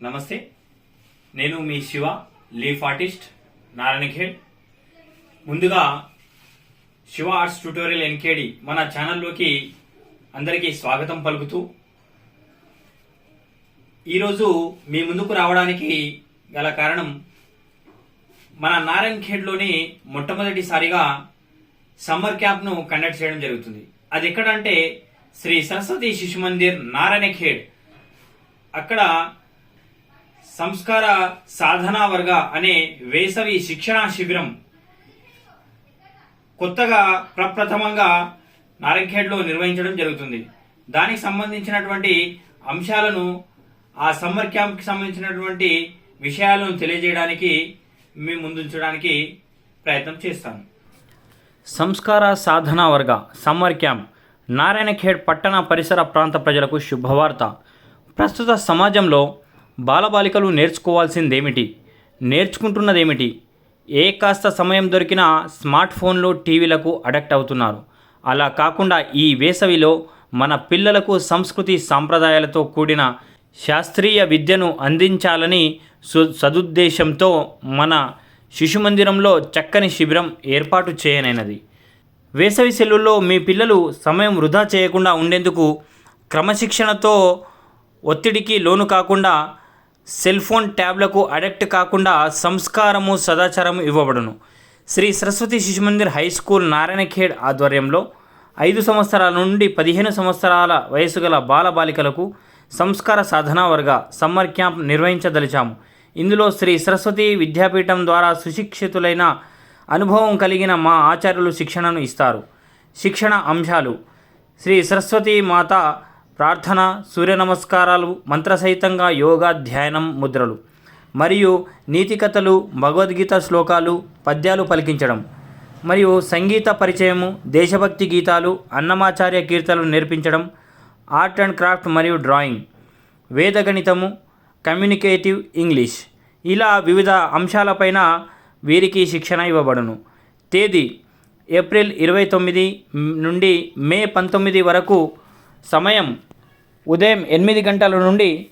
నమస్తే నేను మీ శివ లీఫ్ ఆర్టిస్ట్ నారాయణఖేడ్ ముందుగా శివ ఆర్ట్స్ ట్యూటోరియల్ ఎన్కేడి మన ఛానల్లోకి అందరికీ స్వాగతం పలుకుతూ ఈరోజు మీ ముందుకు రావడానికి గల కారణం మన నారాయణ్ ఖేడ్లోని మొట్టమొదటిసారిగా సమ్మర్ క్యాంప్ను కండక్ట్ చేయడం జరుగుతుంది. అది ఎక్కడంటే శ్రీ సరస్వతి శిశు మందిర్ నారాయణ ఖేడ్ అక్కడ సంస్కార సాధనా వర్గ అనే వేసవి శిక్షణా శిబిరం కొత్తగా ప్రప్రథమంగా నారాయణఖేడ్లో నిర్వహించడం జరుగుతుంది. దానికి సంబంధించినటువంటి అంశాలను ఆ సమ్మర్ క్యాంప్కి సంబంధించినటువంటి విషయాలను తెలియజేయడానికి మీ ముందుంచడానికి ప్రయత్నం చేస్తాను. సంస్కార సాధనా వర్గ సమ్మర్ క్యాంప్ నారాయణఖేడ్ పట్టణ పరిసర ప్రాంత ప్రజలకు శుభవార్త. ప్రస్తుత సమాజంలో బాలబాలికలు నేర్చుకోవాల్సిందేమిటి? నేర్చుకుంటున్నదేమిటి? ఏ కాస్త సమయం దొరికినా స్మార్ట్ ఫోన్లు టీవీలకు అడక్ట్ అవుతున్నారు. అలా కాకుండా ఈ వేసవిలో మన పిల్లలకు సంస్కృతి సాంప్రదాయాలతో కూడిన శాస్త్రీయ విద్యను అందించాలని సు సదుద్దేశంతో మన శిశుమందిరంలో చక్కని శిబిరం ఏర్పాటు చేయనైనది. వేసవి సెలవుల్లో మీ పిల్లలు సమయం వృధా చేయకుండా ఉండేందుకు క్రమశిక్షణతో ఒత్తిడికి లోను కాకుండా సెల్ ఫోన్ ట్యాబ్లకు అడెక్ట్ కాకుండా సంస్కారము సదాచారము ఇవ్వబడును. శ్రీ సరస్వతి శిశుమందిర్ హై స్కూల్ నారాయణఖేడ్ ఆధ్వర్యంలో ఐదు సంవత్సరాల నుండి పదిహేను సంవత్సరాల వయసు గల బాలబాలికలకు సంస్కార సాధనా వర్గ సమ్మర్ క్యాంప్ నిర్వహించదలిచాము. ఇందులో శ్రీ సరస్వతి విద్యాపీఠం ద్వారా సుశిక్షితులైన అనుభవం కలిగిన మా ఆచార్యులు శిక్షణను ఇస్తారు. శిక్షణ అంశాలు. శ్రీ సరస్వతి మాత ప్రార్థన సూర్య నమస్కారాలు మంత్రసహితంగా యోగా ధ్యానం ముద్రలు మరియు నీతి కథలు భగవద్గీత శ్లోకాలు పద్యాలు పలికించడం మరియు సంగీత పరిచయము దేశభక్తి గీతాలు అన్నమాచార్య కీర్తనలు నేర్పించడం ఆర్ట్ అండ్ క్రాఫ్ట్ మరియు డ్రాయింగ్. వేదగణితము కమ్యూనికేటివ్ ఇంగ్లీష్. ఇలా వివిధ అంశాలపైన వీరికి శిక్షణ ఇవ్వబడును. తేదీ ఏప్రిల్ ఇరవై తొమ్మిది నుండి మే పంతొమ్మిది వరకు సమయం ఉదయం ఎనిమిది గంటల నుండి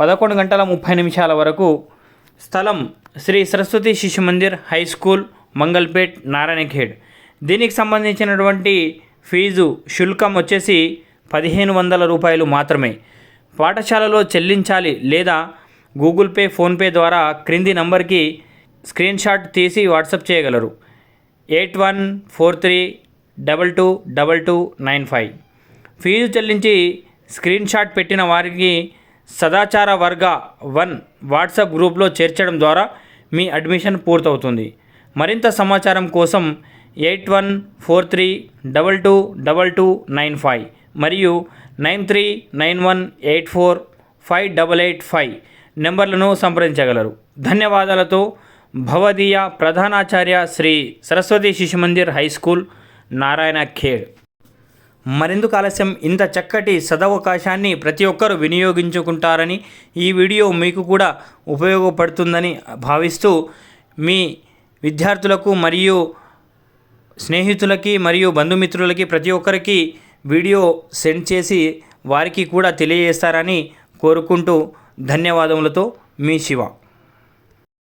పదకొండు గంటల ముప్పై నిమిషాల వరకు స్థలం శ్రీ సరస్వతి శిశు మందిర్ హై స్కూల్ మంగల్పేట్ నారాయణఖేడ్. దీనికి సంబంధించినటువంటి ఫీజు శుల్కం వచ్చేసి పదిహేను వందల రూపాయలు మాత్రమే. పాఠశాలలో చెల్లించాలి లేదా గూగుల్ పే ఫోన్పే ద్వారా క్రింది నంబర్కి స్క్రీన్ షాట్ తీసి వాట్సప్ చేయగలరు. Eight one four three double two double two nine five. Fees చెల్లించి స్క్రీన్ షాట్ పెట్టిన వారికి సదాచార వర్గ వన్ వాట్సాప్ గ్రూప్లో చేర్చడం ద్వారా మీ అడ్మిషన్ పూర్తవుతుంది. మరింత సమాచారం కోసం eight one four three double two double two nine five. మరియు nine three nine one eight four five double eight five నెంబర్లను సంప్రదించగలరు. ధన్యవాదాలతో భవదీయ ప్రధానాచార్య Shri Saraswati Shishu Mandir high school Narayankhed. మరెందుకు ఆలస్యం? ఇంత చక్కటి సదవకాశాన్ని ప్రతి ఒక్కరూ వినియోగించుకుంటారని ఈ వీడియో మీకు కూడా ఉపయోగపడుతుందని భావిస్తూ మీ విద్యార్థులకు మరియు స్నేహితులకి మరియు బంధుమిత్రులకి ప్రతి ఒక్కరికి వీడియో సెండ్ చేసి వారికి కూడా తెలియజేస్తారని కోరుకుంటూ ధన్యవాదములతో మీ శివ.